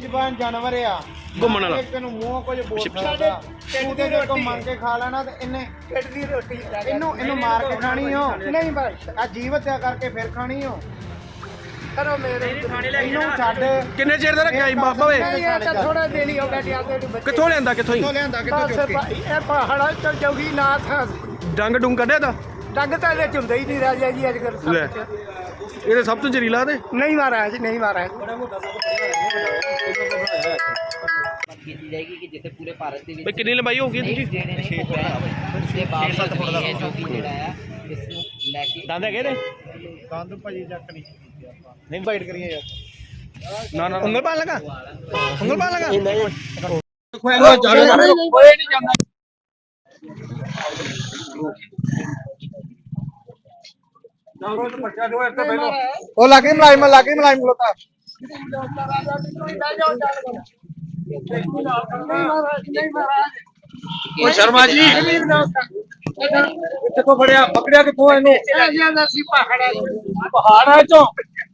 ਜ਼ਬਾਨ ਜਾਨਵਰ ਆ। ਘੁੰਮਣ ਵਾਲਾ। ਇੱਕ ਨੂੰ ਮੂੰਹ ਕੁਝ ਬੋਲ ਪਿੱਛੇ- ਸਕਦਾ ਤੂੰ ਤੇ ਜੇ ਕੋ ਮੰਗ ਕੇ ਖਾ ਲੈਣਾ ਤੇ ਇਹਨੇ ਢਿੱਡ ਦੀ ਰੋਟੀ ਇਹਨੂੰ ਇਹਨੂੰ ਮਾਰ ਕੇ ਖਾਣੀ ਹੋ ਨਹੀਂ ਬਸ ਆ ਜੀਵ ਹੱਤਿਆ ਕਰਕੇ ਫਿਰ ਖਾਣੀ ਹੋ ਕਰੋ ਮੇਰੇ ਇਹਨੂੰ ਛੱਡ। ਕਿੰਨੇ ਚਿਰ ਦਾ ਰੱਖਿਆ ਸੀ ਬਾਬਾ ਵੇ ਨਹੀਂ ਇਹ ਤਾਂ ਥੋੜਾ ਦਿਨ ਹੀ ਹੋ ਗਿਆ ਜੀ ਆਪਦੇ ਨੂੰ ਬੱਚੇ। ਕਿੱਥੋਂ ਲਿਆਂਦਾ ਕਿੱਥੋਂ ਹੀ? ਕਿੱਥੋਂ ਲਿਆਂਦਾ ਕਿੱਥੋਂ ਚੁੱਕ ਕੇ? ਭਾਈ, ਇਹ ਪਹਾੜਾ ਚ ਜੋਗੀ ਨਾਥ ਡੰਗ ਡੁੰਗ ਕੱਢਿਆ ਦਾ ਡੰਗ ਤਾਂ ਇਹਦੇ ਚ ਹੁੰਦਾ ਹੀ ਨਹੀਂ ਰਾਜਾ ਜੀ ਅੱਜ ਕੱਲ੍ਹ ਲੈ। ਸਭ ਚ। ਇਹਦੇ ਸਭ ਤੋਂ ਜ਼ਰੀਲਾ ਤੇ? ਨਹੀਂ ਮਹਾਰਾਜ ਨਹੀਂ ਮਹਾਰਾਜ। ਕੀਤੀ ਜਾਏਗੀ ਕਿ ਜਿੱਥੇ ਪੂਰੇ ਭਾਰਤ ਦੇ ਬਈ ਵਿੱਚ ਕਿੰਨੀ ਲੰਬਾਈ ਹੋਊਗੀ ਨਹੀਂ ਤੁਸੀਂ ਜਿਹੜੇ ਨੇ ਦੇ ਬਾਵਜੂਦ ਵੀ ਇਹ ਜੋ ਕਿ ਜਿਹੜਾ ਆ ਇਸ ਨੂੰ ਲੈ ਕੇ ਦੰਦ ਹੈਗੇ ਨੇ ਦੰਦ ਭਾਜੀ ਚੱਕ ਨਹੀਂ ਕੀਤੀ ਆਪਾਂ ਨਹੀਂ ਬਾਈਟ ਕਰੀਏ ਯਾਰ ਨਾ ਨਾ ਉਂਗਲ ਪਾਣ ਲਗਾ ਉਂਗਲ ਪਾਣ ਲਗਾ ਉਹ ਲਾਗੇ ਮਲਾਈਮ ਲਾਗੇ ਮਲਾਈਮ ਖਲੋਤਾ ਉਹ ਸ਼ਰਮਾ ਜੀ। ਕਿੱਥੋਂ ਫੜਿਆ ਪਕੜਿਆ ਕਿੱਥੋਂ ਇਹਨੂੰ? ਪਹਾੜਾਂ ਚੋਂ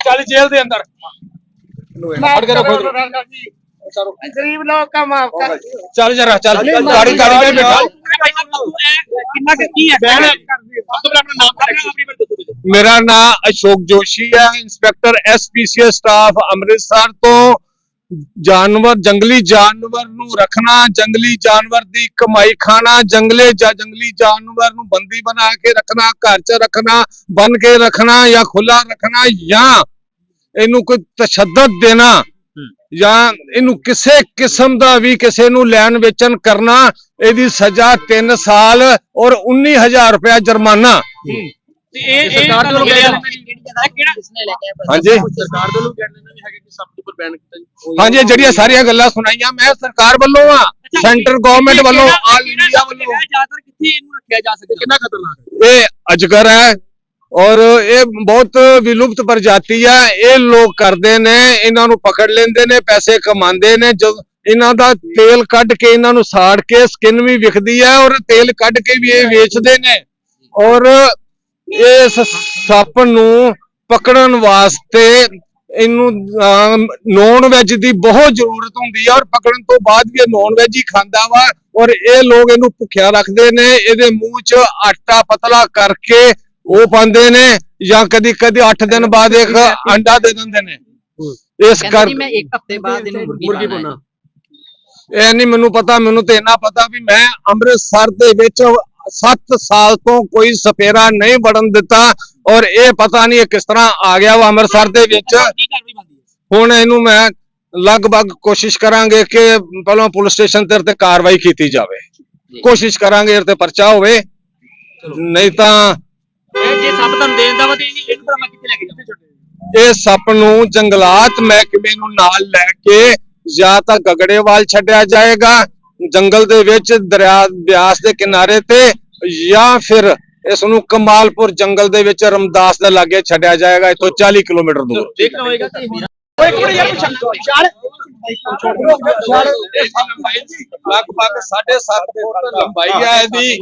ਚੱਲ ਜੇਲ੍ਹ ਦੇ ਅੰਦਰ। ਫੜ ਕੇ ਰੱਖੋ ਗਰੀਬ ਲੋਕ ਕਾ ਮਾਫ ਕਰ। ਚੱਲ ਜਰਾ ਚੱਲ। ਗਾੜੀ ਗਾੜੀ ਤੇ ਬੈਠਾ। ਕਿੰਨਾ ਕੀ ਹੈ? ਬੈਠ ਆਪਣਾ ਨਾਮ ਆਪਣੀ ਮੇਰਾ ਨਾਮ ਅਸ਼ੋਕ ਜੋਸ਼ੀ ਹੈ, ਇੰਸਪੈਕਟਰ ਐਸਪੀਸੀਐਸ ਸਟਾਫ ਅੰਮ੍ਰਿਤਸਰ ਤੋਂ। ਜਾਨਵਰ, ਜੰਗਲੀ ਜਾਨਵਰ ਨੂੰ ਰੱਖਣਾ, ਜੰਗਲੀ ਜਾਨਵਰ ਦੀ ਕਮਾਈ ਖਾਣਾ, ਜੰਗਲੇ ਜਾਂ ਜੰਗਲੀ ਜਾਨਵਰ ਨੂੰ ਬੰਦੀ ਬਣਾ ਕੇ ਰੱਖਣਾ, ਘਰ 'ਚ ਰੱਖਣਾ, ਬੰਨ ਕੇ ਰੱਖਣਾ ਜਾਂ ਖੁੱਲਾ ਰੱਖਣਾ ਜਾਂ ਇਹਨੂੰ ਕੋਈ ਤਸ਼ੱਦਦ ਦੇਣਾ ਜਾਂ ਇਹਨੂੰ ਕਿਸੇ ਕਿਸਮ ਦਾ ਵੀ ਕਿਸੇ ਨੂੰ ਲੈਣ ਵੇਚਣ ਕਰਨਾ, ਇਹਦੀ ਸਜ਼ਾ 3 ਸਾਲ ਔਰ 19000 ਰੁਪਇਆ ਜੁਰਮਾਨਾ। ਇਹ ਸਰਕਾਰ ਦੇ ਲੋਕ ਕਿਹੜਾ ਕਿਸਨੇ ਲੈ ਕੇ ਆਇਆ ਹਾਂਜੀ। ਸਰਕਾਰ ਦੇ ਲੋਕ ਕਹਿੰਦੇ ਨੇ ਵੀ ਹੈਗੇ ਕਿ ਸਭ ਤੋਂ ਉੱਪਰ ਬੈਨ ਕੀਤਾ ਜੀ। ਹਾਂਜੀ ਇਹ ਜਿਹੜੀਆਂ ਸਾਰੀਆਂ ਗੱਲਾਂ ਸੁਣਾਈਆਂ ਮੈਂ ਸਰਕਾਰ ਵੱਲੋਂ ਆ ਸੈਂਟਰ ਗਵਰਨਮੈਂਟ ਵੱਲੋਂ ਆਲ ਇੰਡੀਆ ਵੱਲੋਂ। ਜ਼ਿਆਦਾਤਰ ਕਿੱਥੇ ਇਹਨੂੰ ਰੱਖਿਆ ਜਾ ਸਕਦਾ? ਕਿੰਨਾ ਖਤਰਨਾਕ ਇਹ ਅਜਗਰ ਹੈ ਔਰ ਇਹ ਬਹੁਤ ਵਿਲੁਪਤ ਪ੍ਰਜਾਤੀ ਹੈ। ਇਹ ਲੋਕ ਕਰਦੇ ਨੇ ਇਹਨਾਂ ਨੂੰ ਪਕੜ ਲੈਂਦੇ ਨੇ ਪੈਸੇ ਕਮਾਉਂਦੇ ਨੇ। ਜਦ ਇਹਨਾਂ ਦਾ ਤੇਲ ਕੱਢ ਕੇ ਇਹਨਾਂ ਨੂੰ ਸਾੜ ਕੇ ਸਕਿਨ ਵੀ ਵਿਕਦੀ ਹੈ ਔਰ ਤੇਲ ਕੱਢ ਕੇ ਵੀ ਇਹ ਵੇਚਦੇ ਨੇ। ਔਰ ਇਸ ਸੱਪ ਨੂੰ ਪਕੜਨ ਵਾਸਤੇ ਇਹਨੂੰ ਨੌਨ ਵੈਜ ਦੀ ਬਹੁਤ ਜ਼ਰੂਰਤ ਹੁੰਦੀ ਹੈ ਔਰ ਪਕੜਨ ਤੋਂ ਬਾਅਦ ਵੀ ਇਹ ਨੌਨ ਵੈਜ ਹੀ ਖਾਂਦਾ ਵਾ ਔਰ ਇਹ ਲੋਕ ਇਹਨੂੰ ਭੁੱਖਿਆ ਰੱਖਦੇ ਨੇ ਇਹਦੇ ਮੂੰਹ 'ਚ ਆਟਾ ਪਤਲਾ ਕਰਕੇ ਉਹ ਪਾਉਂਦੇ ਨੇ ਜਾਂ ਕਦੀ ਕਦੀ 8 ਦਿਨ ਬਾਅਦ ਇੱਕ ਅੰਡਾ ਦੇ ਦਿੰਦੇ ਨੇ। ਇਸ ਕਰ ਮੈਂ ਇੱਕ ਹਫ਼ਤੇ ਬਾਅਦ ਇਹਨੂੰ ਮੁਰਗੀ ਬਣਾ ਇਹ ਨਹੀਂ ਮੈਨੂੰ ਪਤਾ ਮੈਨੂੰ ਤੇ ਇੰਨਾ ਪਤਾ ਵੀ ਮੈਂ ਅੰਮ੍ਰਿਤਸਰ ਦੇ ਵਿੱਚ 7 ਸਾਲ ਤੋਂ ਕੋਈ ਸਪੇਰਾ ਨਹੀਂ ਵੜਨ ਦਿੱਤਾ ਔਰ ਇਹ ਪਤਾ ਨਹੀਂ ਇਹ ਕਿਸ ਤਰ੍ਹਾਂ ਆ ਗਿਆ ਵਾ ਅੰਮ੍ਰਿਤਸਰ ਦੇ ਵਿੱਚ। ਹੁਣ ਇਹਨੂੰ ਮੈਂ ਲਗਭਗ ਕੋਸ਼ਿਸ਼ ਕਰਾਂਗੇ ਕਿ ਪਹਿਲਾਂ ਪੁਲਿਸ ਸਟੇਸ਼ਨ ਤੇ ਤੇ ਕਾਰਵਾਈ ਕੀਤੀ ਜਾਵੇ। ਕੋਸ਼ਿਸ਼ ਕਰਾਂਗੇ ਇਹ ਤੇ ਪਰਚਾ ਹੋਵੇ। ਨਹੀਂ ਤਾਂ ਇਹ ਜੇ ਸਭ ਤੁਹਾਨੂੰ ਦੇ ਦਿੰਦਾ ਵਾ ਤੇ ਇਹਨੂੰ ਮੈਂ ਕਿੱਥੇ ਲੈ ਕੇ ਜਾਵਾਂ ਇਹ ਸੱਪ ਨੂੰ ਜੰਗਲਾਤ ਮਹਿਕਮੇ ਨੂੰ ਨਾਲ ਲੈ ਕੇ ਜਾਂ ਤਾਂ ਗਗੜੇਵਾਲ ਛੱਡਿਆ ਜਾਏਗਾ ਜੰਗਲ ਦੇ ਵਿੱਚ ਦਰਿਆ ਬਿਆਸ ਦੇ ਕਿਨਾਰੇ ਤੇ ਜਾਂ ਫਿਰ ਇਸ ਨੂੰ ਕਮਾਲਪੁਰ ਜੰਗਲ ਦੇ ਵਿੱਚ ਰਮਦਾਸ ਦੇ ਲਾਗੇ ਛੱਡਿਆ ਜਾਏਗਾ ਇੱਥੋਂ 40 ਕਿਲੋਮੀਟਰ ਦੂਰ। ਦੇਖਣਾ ਹੋਏਗਾ ਕਿ ਲਗਭਗ 7.5 ਫੁੱਟ ਲੰਬਾਈ ਹੈ ਇਹਦੀ।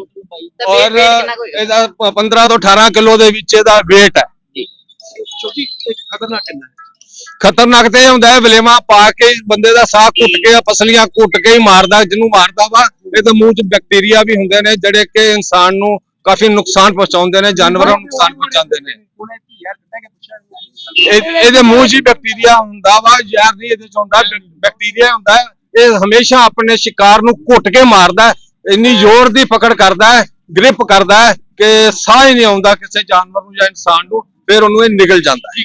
ਔਰ ਇਹਦਾ 15 ਤੋਂ 18 ਕਿਲੋ ਦੇ ਵਿੱਚ ਇਹਦਾ weight ਹੈ। ਛੋਟੀ ਖਤਰਨਾਕ ਕਿੰਨਾ ਹੈ? ਖਤਰਨਾਕ ਤੇ ਹੁੰਦਾ ਹੈ, ਵਲੇਵਾ ਪਾ ਕੇ ਬੰਦੇ ਦਾ ਸਾਹ ਘੁੱਟ ਕੇ ਪਸਲੀਆਂ ਘੁੱਟ ਕੇ ਹੀ ਮਾਰਦਾ, ਜਿਹਨੂੰ ਮਾਰਦਾ ਵਾ ਇਹਦੇ ਮੂੰਹ 'ਚ ਬੈਕਟੀਰੀਆ ਵੀ ਹੁੰਦੇ ਨੇ, ਜਿਹੜੇ ਕਿ ਇਨਸਾਨ ਨੂੰ ਕਾਫੀ ਨੁਕਸਾਨ ਪਹੁੰਚਾਉਂਦੇ ਨੇ, ਜਾਨਵਰਾਂ ਨੂੰ ਨੁਕਸਾਨ ਪਹੁੰਚਾਉਂਦੇ ਨੇ। ਇਹਦੇ ਮੂੰਹ 'ਚ ਬੈਕਟੀਰੀਆ ਹੁੰਦਾ ਵਾ, ਯਾਰ ਨਹੀਂ, ਇਹਦੇ 'ਚ ਹੁੰਦਾ ਬੈਕਟੀਰੀਆ ਹੁੰਦਾ ਇਹ ਹਮੇਸ਼ਾ ਆਪਣੇ ਸ਼ਿਕਾਰ ਨੂੰ ਘੁੱਟ ਕੇ ਮਾਰਦਾ ਇੰਨੀ ਜ਼ੋਰ ਦੀ ਪਕੜ ਕਰਦਾ ਹੈ, ਗ੍ਰਿਪ ਕਰਦਾ ਹੈ ਕਿ ਸਾਹ ਹੀ ਨਹੀਂ ਆਉਂਦਾ ਕਿਸੇ ਜਾਨਵਰ ਨੂੰ ਜਾਂ ਇਨਸਾਨ ਨੂੰ, ਫਿਰ ਉਹਨੂੰ ਇਹ ਨਿਗਲ ਜਾਂਦਾ ਹੈ।